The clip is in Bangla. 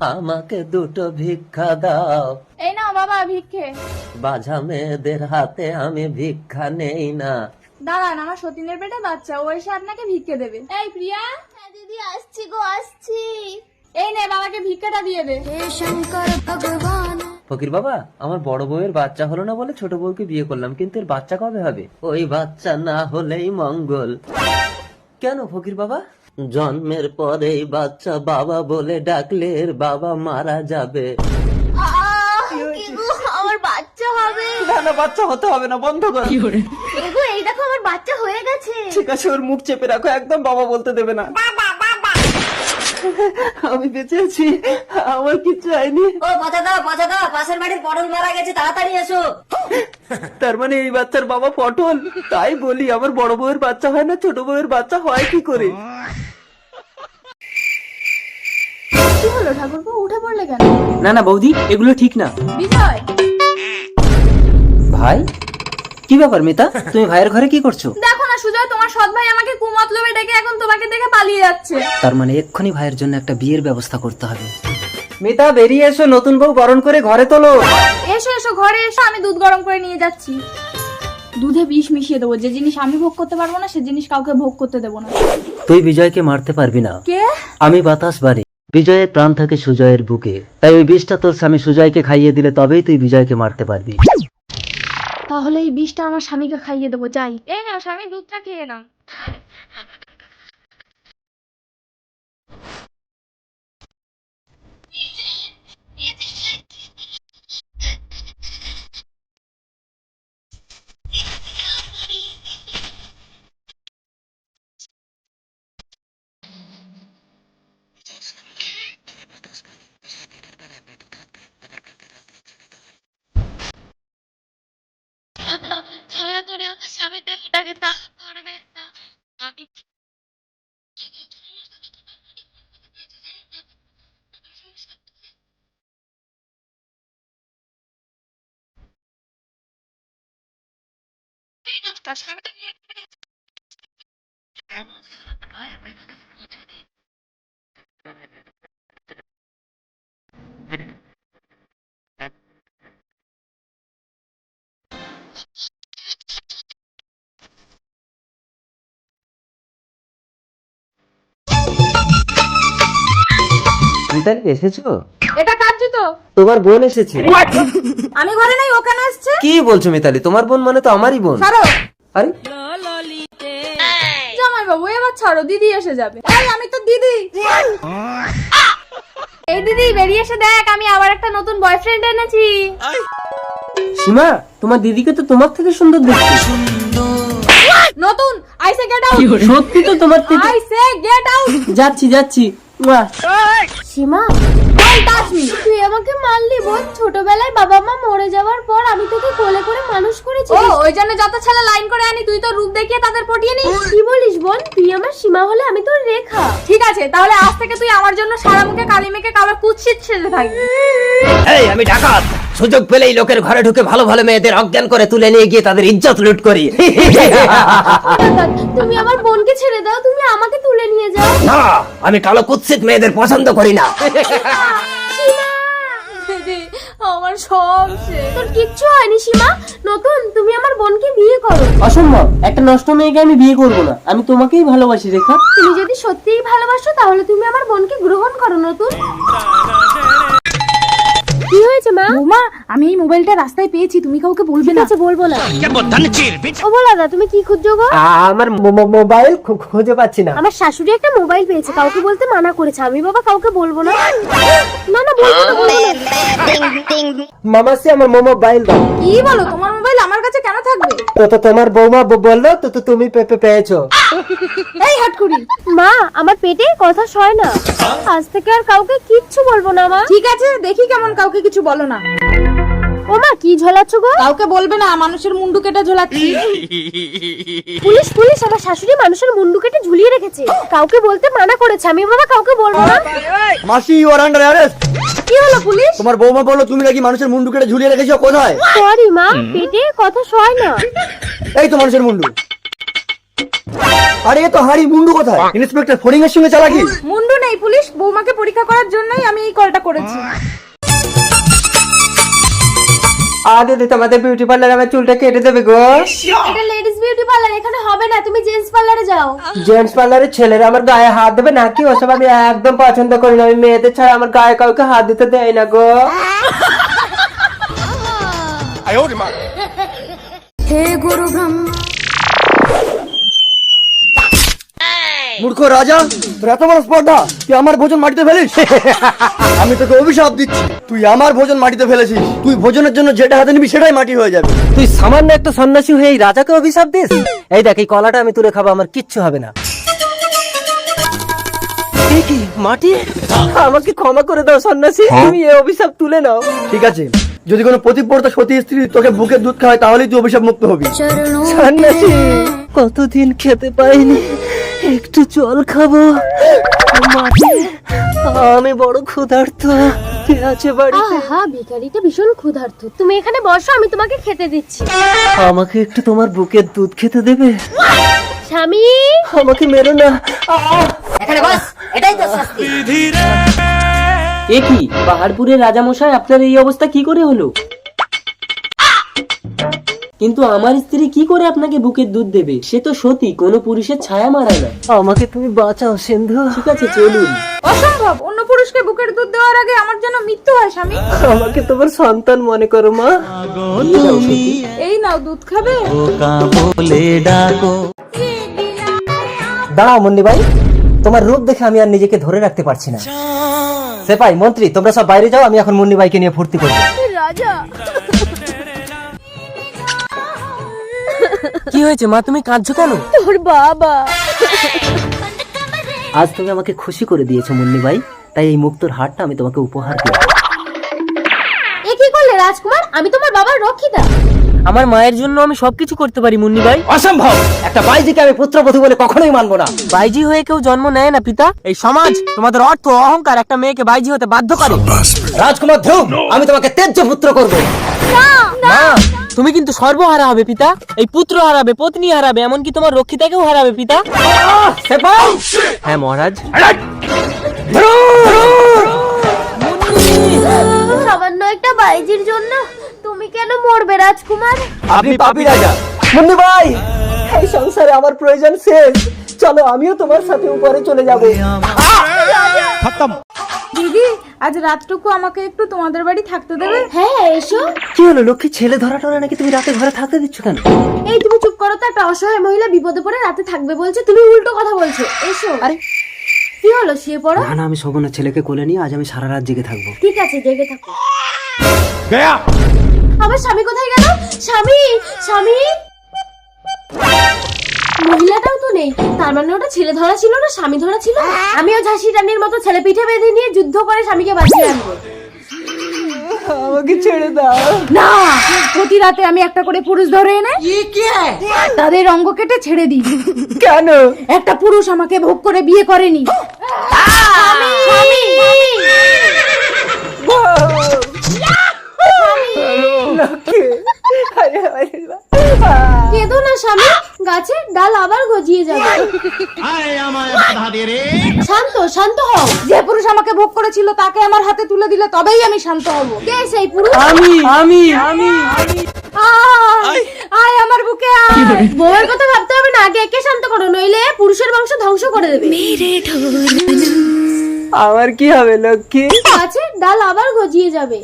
আমাকে দুটো ভিক্ষা দাও। এই নাও বাবা ভিক্ষে। বাঝা মেয়েদের হাতে আমি ভিক্ষা নেই না। দাঁড়ান আমার সতীনের পেটে বাচ্চা ও এসে আপনাকে ভিক্ষে দেবে। এই প্রিয়া। হ্যাঁ দিদি আসছি গো আসছি। এই নে বাবাকে ভিক্ষাটা দিয়ে দে। হে শঙ্কর ভগবান। ফকির বাবা আমার বড় বউয়ের বাচ্চা হলো না বলে ছোট বউকে বিয়ে করলাম কিন্তু এর বাচ্চা কবে হবে? ওই বাচ্চা না হলেই মঙ্গল। কেন ফকির বাবা? জন্মের পরেই বাচ্চা বাবা বলে ডাকলে এর বাবা মারা যাবে। আহ, আমার বাচ্চা হবে। না না বাচ্চা হতে হবে না বন্ধ কর। এই দেখো আমার বাচ্চা হয়ে গেছে। ঠিক আছে ওর মুখ চেপে রাখো একদম বাবা বলতে দেবে না। আমি বেঁচে আছি আমার কিচ্ছু হয়নি। ও পচা দাও পচা দাও পাশের বাড়ির পটল মারা গেছে তাড়াতাড়ি এসো। তার মানে এই বাচ্চার বাবা পটল? তাই বলি আমার বড় বউয়ের বাচ্চা হয় না ছোট বউয়ের বাচ্চা হয় কি করে? কি হলো ঠাকুরপো উঠে পড়লে কেন? না না বৌদি এগুলো ঠিক না। বিজয়! ভাই? কি ব্যাপার মিতা? তুমি ভাইয়ের ঘরে কি করছ? না সুজয় তোমার সৎ ভাই আমাকে কুমতলবে ডেকে এখন তোমাকে দেখে পালিয়ে যাচ্ছে। তার মানে এক্ষুনি ভাইয়ের জন্য একটা বিয়ের ব্যবস্থা করতে হবে। মিতা বেরিয়ে এসো নতুন বউ বরণ করে ঘরে তোলো। এসো এসো ঘরে এসো আমি দুধ গরম করে নিয়ে যাচ্ছি। দুধে বিষ মিশিয়ে দেবো যে জিনিস আমি ভোগ করতে পারব না সে জিনিস কাউকে ভোগ করতে দেবো না। তুই বিজয়কে মারতে পারবি না। কে? আমি বাতাস বাড়ি। বিজয়ের প্রাণ থাকে সুজয়ের বুকে তাই ওই বিষটা তোর স্বামী সুজয়কে খাইয়ে দিলে তবেই তুই বিজয়কে মারতে পারবি। তাহলে এই বিষটা আমার স্বামীকে খাইয়ে দেবো যাই। এই না স্বামী দুধটা খেয়ে নাও। 喋ってあげた。あれね。あ、いつ。確か。মিতালি এসেছ? এটা কার জুতো? তোমার বোন এসেছে। আমি ঘরে নাই ও কেন কি বলছো মিতালি? তোমার বোন মানে তো আমারই বোন। ছাড়ো। আরে। জামাই বাবু এবার ছাড়ো দিদি এসে যাবে। এই আমি তো দিদি। এই দিদি বেরিয়ে এসে দেখ আমি আবার একটা নতুন বয়ফ্রেন্ড এনেছি। সীমা তোমার দিদিকে তো তোমার থেকে সুন্দর দেখতে নতুন আইসে গেট আউট সত্যি তো তোমার থেকে আইসে গেট আউট যাচ্ছি যাচ্ছি। সীমা তুই আমাকে মারলি বোন। ছোটবেলায় বাবা মা মরে যাওয়ার পর আমি তোকে কোলে করে মানুষ করেছি। ও ওই জন্য যত ছেলে লাইন করে আনি তুই তো রূপ দেখিয়ে তাদের পটিয়ে নিস। কি বলিস বোন? তুই আমার সীমা হলে আমি তোর রেখা। ঠিক আছে তাহলে আজ থেকে তুই আমার জন্য সারা মুখে কালি মেখে কুৎসিত ছেলে থাকবি। এই আমি ডাকাত। সুযোগ পেলেই লোকের ঘরে ঢুকে ভালো ভালো মেয়েদের অজ্ঞান করে তুলে নিয়ে গিয়ে তাদের ইজ্জত লুট করি। তুমি আমার বোনকে ছেড়ে দাও তুমি আমাকে তুলে নিয়ে যাও। না আমি কালো কুৎসিত মেয়েদের পছন্দ করি না। আমার সব তোর কিচ্ছু হয়নি সীমা। নতুন তুমি আমার বোনকে বিয়ে করো। অসম্ভব একটা নষ্ট মেয়েকে আমি বিয়ে করব না। আমি তোমাকেই ভালোবাসি রেখা। তুমি যদি সত্যিই ভালোবাসো তাহলে তুমি আমার বোনকে গ্রহণ করো নতুন। বৌমা আমি এই মোবাইলটা রাস্তায় পেয়েছি তুমি কাউকে বলবে না। আচ্ছা বলব না। ও বলাদা তুমি কি খুঁজছো গো? আমার মোবাইল খুঁজে পাচ্ছি না। আমার শাশুড়ি একটা মোবাইল পেয়েছে কাউকে বলতে মানা করেছে। আমি বাবা কাউকে বলব না। না না বলব না মামাসি আমার মোবাইল দাও। কি বলো তোমার আমার কাছে কেন থাকবে? তো তো তোমার বৌমা ব- বলল তো তো তুমি পে- পে- পেয়েছ। এই হাটকুড়ি। মা আমার পেটে কথা সয় না। আজ থেকে আর কাউকে কিচ্ছু বলব না মা। ঠিক আছে দেখি কেমন কাউকে কিছু বলো না। ও মা কি ঝোলাচ্ছ গো? কাউকে বলবে না মানুষের মুন্ডু কেটে ঝোলাচ্ছি। পুলিশ পুলিশ আমার শাশুড়ি মানুষের মুন্ডু কেটে ঝুলিয়ে রেখেছে। কাউকে বলতে মানা করেছে আমি বাবা কাউকে বলব না। মাসি ইউ আর আন্ডার অ্যারেস্ট কি হলো পুলিশ? তোমার বৌমা বলল তুমি নাকি মানুষের মুন্ডু কেটে ঝুলিয়ে রেখেছো কোথায়? সরি মা পেটে কথা সয় না। এই তো মানুষের মুন্ডু। আরে এ তো হাড়ি মুন্ডু কোথায়? ইন্সপেক্টর ফড়িং এর সঙ্গে চালাকি? মুন্ডু নেই পুলিশ বৌমাকে পরীক্ষা করার জন্যই আমি এই কলটা করেছি। আর দিদি তোমাদের বিউটি পার্লার আমার চুলটা কেটে দেবে গো। এটা লেডিস বিউটি পার্লার এখানে হবে না তুমি জেন্টস পার্লারে যাও। জেন্টস পার্লারের ছেলেরা আমার গায়ে হাত দেবে নাকি? ওসব আমি একদম পছন্দ করি না আমি মেয়েদের ছাড়া আমার গায়ে কাউকে হাত দিতে দেয় না গো। মূর্খ রাজা তোর এত বড় স্পর্ধা তুই আমার ভোজন মাটিতে ফেলিস? আমি তোকে অভিশাপ দিচ্ছি। তুই আমার ভোজন মাটিতে ফেলেছিস। তুই ভোজনের জন্য যেটা হাতে নিবি সেটাই মাটি হয়ে যাবে। তুই সামান্য একটা সন্ন্যাসী হয়ে এই রাজাকে অভিশাপ দিস? এই দেখ এই কলাটা আমি তুলে খাব আমার কিচ্ছু হবে না। কি মাটি? আমাকে ক্ষমা করে দাও সন্ন্যাসী তুমি এই অভিশাপ তুলে নাও। ঠিক আছে। যদি কোনো প্রতিপর্তা সতী স্ত্রী তোকে বুকের দুধ খাওয়ায় তাহলেই তুই অভিশাপ মুক্ত হবি। সন্ন্যাসী কতদিন খেতে পাইনি? একটু জল খাব। আমি বড় ক্ষুধার্ত। কে আছে বাড়িতে। ভিখারিটা ভীষণ ক্ষুধার্ত। তুমি এখানে বসো আমি তোমাকে খেতে দিচ্ছি। আমাকে একটু তোমার বুকের দুধ খেতে দেবে? স্বামী! আমাকে মেরো না। এখানে বস এটাই তো শাস্তি। এ কি পাহাড়পুরের রাজামশাই আপনার এই অবস্থা কি করে হলো? কিন্তু আমার স্ত্রী কি করে আপনাকে বুকের দুধ দেবে? সে তো সতী কোনো পুরুষের ছায়া মারা না। আমাকে তুমি বাঁচাও সিন্ধু। ঠিক আছে চলুন। অসম্ভব! অন্য পুরুষকে বুকের দুধ দেওয়ার আগে আমার যেন মৃত্যু হয় স্বামী। আমাকে তোমার সন্তান মনে করো মা। এই নাও দুধ খাবে? দাঁড়াও মুন্নি ভাই। তোমার রূপ দেখে আমি আর নিজেকে ধরে রাখতে পারছি না। সেপাই মন্ত্রী তোমরা সব বাইরে যাও আমি এখন মুন্নি ভাইকে নিয়ে ফুর্তি করব। রাজা কি হয়েছে মা? তুমি কাঁদছো কেন? তোর বাবা। আজ তুমি আমাকে খুশি করে দিয়েছ মুন্নি ভাই। তাই এই মুক্তোর হারটা আমি তোমাকে উপহার দিই এ কি করলে রাজকুমার? আমি তোমার বাবার রক্ষিতা। আমার মায়ের জন্য আমি সবকিছু করতে পারি মুন্নি ভাই। অসম্ভব! একটা বাইজিকে আমি পুত্রবধূ বলে কখনোই মানবো না। বাইজি হয়ে কেউ জন্ম নেয় না পিতা। এই সমাজ তোমাদের অর্থ অহংকার একটা মেয়েকে বাইজি হতে বাধ্য করে। রাজকুমার ধ্রুব আমি তোমাকে তেজ্য পুত্র করব। মা! তুমি কিন্তু সর্বহারা হবে পিতা। এই পুত্র হারাবে পত্নী হারাবে এমনকি তোমার রক্ষিতাকেও হারাবে পিতা। হ্যাঁ মহারাজ। সামান্য একটা বাইজির জন্য তুমি কেন মরবে রাজকুমার? আপনি পাপি রাজা। মুন্নি ভাই! এই সংসারে আমার প্রয়োজন শেষ। চলো আমিও তোমার সাথে উপরে চলে যাব। দিদি আজ রাতটুকু আমাকে একটু তোমাদের বাড়ি থাকতে দেবে? হ্যাঁ এসো। কি হলো লক্ষ্মী ছেলে ধরা টরা নাকি তুমি রাতে ঘরে থাকতে দিচ্ছ কেন? এই তুমি চুপ করো তো একটা অসহায় মহিলা বিপদে পড়ে রাতে থাকবে বলছে তুমি উল্টো কথা বলছো। এসো। আরে। কি হলো শুয়ে পড়ো? না না আমি শোভনের ছেলেকে কোলে নিয়ে আজ আমি সারা রাত জেগে থাকব। ঠিক আছে জেগে থাকো। গয়া আমার স্বামী কোথায় গেল? স্বামী স্বামী! মহিলাটাও তো নেই। তার মানে ওটা ছেলে ধরা ছিল না স্বামী ধরা ছিল? আমিও ঝাঁসি রানীর মতো ছেলে পিঠে বেঁধে নিয়ে যুদ্ধ করে স্বামীকে বাঁচিয়ে আনব। আমাকে ছেড়ে দাও। না! প্রতি রাতে আমি একটা করে পুরুষ ধরে এনে তাদের অঙ্গ কেটে ছেড়ে দিই। কেন? একটা পুরুষ আমাকে ভোগ করে বিয়ে করেনি। গাছের ডাল আবার গজিয়ে যাবে। শান্ত শান্ত হও। যে পুরুষ আমাকে ভোগ করেছিল তাকে আমার হাতে তুলে দিলে তবেই আমি শান্ত হব। কে সেই পুরুষ? আমি আমি আমি। আয় আয়। আমার বুকে আয়। বউয়ের কথা ভাবতে হবে না আগে একে শান্ত করো নইলে পুরুষের বংশ ধ্বংস করে দেবে। আমার কি হবে লক্ষ্মী? আছে ডাল আবার গজিয়ে যাবে।